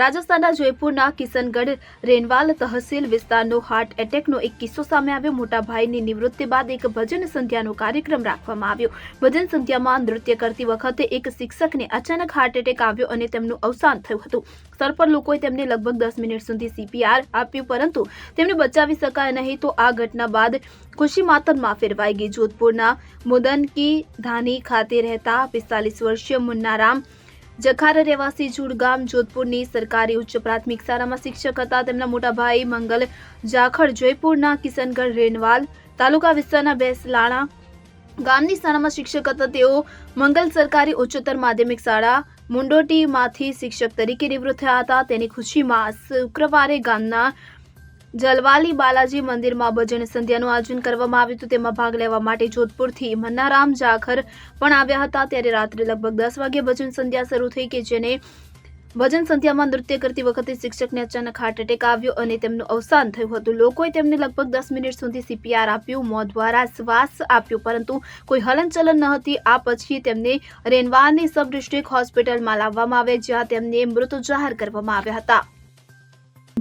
રાજસ્થાનના જયપુરના કિશનગઢ રેનવાલ તહસીલ વિસ્તારનો હાર્ટ એટેકનો એક કિસ્સો સામે આવ્યો. મોટા ભાઈની નિવૃત્તિ બાદ એક ભજન સંધ્યાનો કાર્યક્રમ રાખવામાં આવ્યો. ભજન સંધ્યામાં નૃત્ય કરતી વખતે એક શિક્ષકને અચાનક હાર્ટ એટેક આવ્યો અને તેમનું અવસાન થયું હતું. સ્થળ પર લોકોએ તેમને લગભગ દસ મિનિટ સુધી સીપીઆર આપ્યું, પરંતુ તેમને બચાવી શકાય નહીં તો આ ઘટના બાદ ખુશી માતરમાં ફેરવાઈ ગઈ. જોધપુરના મુદનકી ધાની ખાતે રહેતા પિસ્તાલીસ વર્ષીય મુન્નારામ જખાર રહેવાસી જુડગામ જોધપુરની સરકારી ઉચ્ચ પ્રાથમિક શાળામાં શિક્ષક હતા. તેમના મોટા ભાઈ મંગલ જાખડ, જયપુરના કિશનગઢ રેનવાલ તાલુકા વિસ્તારના બેસલાણા ગામની શાળામાં શિક્ષક હતા. તેઓ મંગલ સરકારી ઉચ્ચતર માધ્યમિક શાળા મુંડોટીમાંથી શિક્ષક તરીકે નિવૃત્ત થયા હતા. તેની ખુશીમાં શુક્રવારે ગામના જલવાલી બાલાજી મંદિરમાં ભજન સંધ્યાનું આયોજન કરવામાં આવ્યું હતું. તેમાં ભાગ લેવા માટે જોધપુરથી મન્નારામ જાખર પણ આવ્યા હતા. ત્યારે રાત્રે લગભગ દસ વાગે ભજન સંધ્યા શરૂ થઈ કે જેને ભજન સંધ્યામાં નૃત્ય કરતી વખતે શિક્ષકને અચાનક હાર્ટ એટેક આવ્યો અને તેમનું અવસાન થયું હતું. લોકોએ તેમને લગભગ દસ મિનિટ સુધી સીપીઆર આપ્યું. મોં દ્વારા શ્વાસ આપ્યો, પરંતુ કોઈ હલનચલન ન હતી. આ પછી તેમને રેનવાની સબ ડિસ્ટ્રિક્ટ હોસ્પિટલમાં લાવવામાં આવ્યા જ્યાં તેમને મૃત જાહેર કરવામાં આવ્યા હતા.